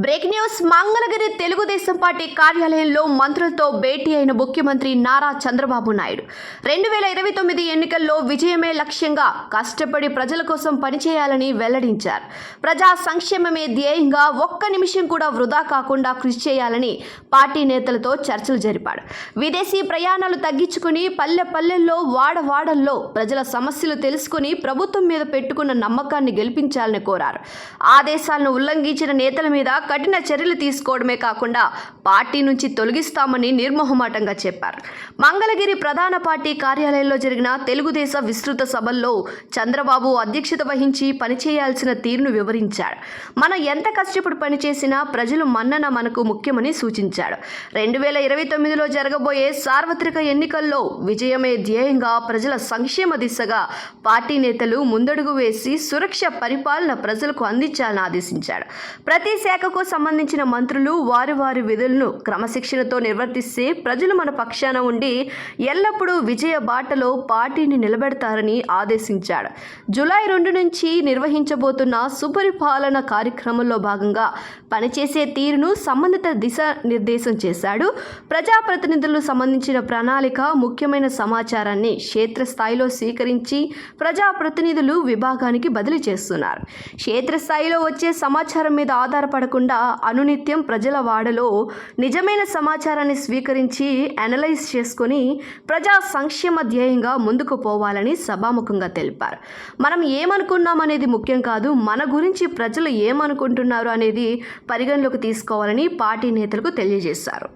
Break news Mangalagiri Telugu Desam party కార్యాలయంలో మంత్రులతో భేటీ అయిన ముఖ్యమంత్రి నారా చంద్రబాబు నాయుడు. రెండు వేల ఇరవై తొమ్మిది ఎన్నికల్లో విజయమే లక్ష్యంగా కష్టపడి ప్రజల కోసం పనిచేయాలని వెల్లడించారు. ప్రజా సంక్షేమమే ధ్యేయంగా ఒక్క నిమిషం కూడా వృధా కాకుండా కృషి చేయాలని పార్టీ నేతలతో చర్చలు జరిపాడు. విదేశీ ప్రయాణాలు తగ్గించుకుని పల్లె పల్లెల్లో వాడవాడల్లో ప్రజల సమస్యలు తెలుసుకుని ప్రభుత్వం మీద పెట్టుకున్న నమ్మకాన్ని గెలిపించాలని కోరారు. ఆదేశాలను ఉల్లంఘించిన నేతల మీద కఠిన చర్యలు తీసుకోవడమే కాకుండా పార్టీ నుంచి తొలగిస్తామని నిర్మోహమాటంగా చెప్పారు. మంగళగిరి ప్రధాన పార్టీ కార్యాలయంలో జరిగిన తెలుగుదేశ విస్తృత సభల్లో చంద్రబాబు అధ్యక్షత వహించి పనిచేయాల్సిన తీరును వివరించాడు మనం ఎంత కష్టపడి పనిచేసినా ప్రజలు మన్నన మనకు ముఖ్యమని సూచించాడు. రెండు వేల ఇరవై తొమ్మిదిలో జరగబోయే సార్వత్రిక ఎన్నికల్లో విజయమే ధ్యేయంగా ప్రజల సంక్షేమ దిశగా పార్టీ నేతలు ముందడుగు వేసి సురక్ష పరిపాలన ప్రజలకు అందించాలని ఆదేశించాడు. ప్రతి శాఖ శాఖకు సంబంధించిన మంత్రులు వారి వారి విధులను క్రమశిక్షణతో నిర్వర్తిస్తే ప్రజలు మన పక్షాన ఉండి ఎల్లప్పుడూ విజయ బాటలో పార్టీని నిలబెడతారని ఆదేశించాడు. జూలై రెండు నుంచి నిర్వహించబోతున్న సుపరిపాలన కార్యక్రమంలో భాగంగా పనిచేసే తీరును సంబంధిత దిశ నిర్దేశం చేశాడు. ప్రజాప్రతినిధులకు సంబంధించిన ప్రణాళిక ముఖ్యమైన సమాచారాన్ని క్షేత్రస్థాయిలో స్వీకరించి ప్రజాప్రతినిధులు విభాగానికి బదిలీ చేస్తున్నారు. క్షేత్రస్థాయిలో వచ్చే సమాచారం మీద ఆధారపడకుండా అనునిత్యం ప్రజల వాడలో నిజమైన సమాచారాన్ని స్వీకరించి అనలైజ్ చేసుకొని ప్రజా సంక్షేమ ధ్యేయంగా ముందుకు పోవాలని సభాముఖంగా తెలిపారు. మనం ఏమనుకున్నాం అనేది ముఖ్యం కాదు మన గురించి ప్రజలు ఏమనుకుంటున్నారు అనేది పరిగణలోకి తీసుకోవాలని పార్టీ నేతలకు తెలియజేశారు.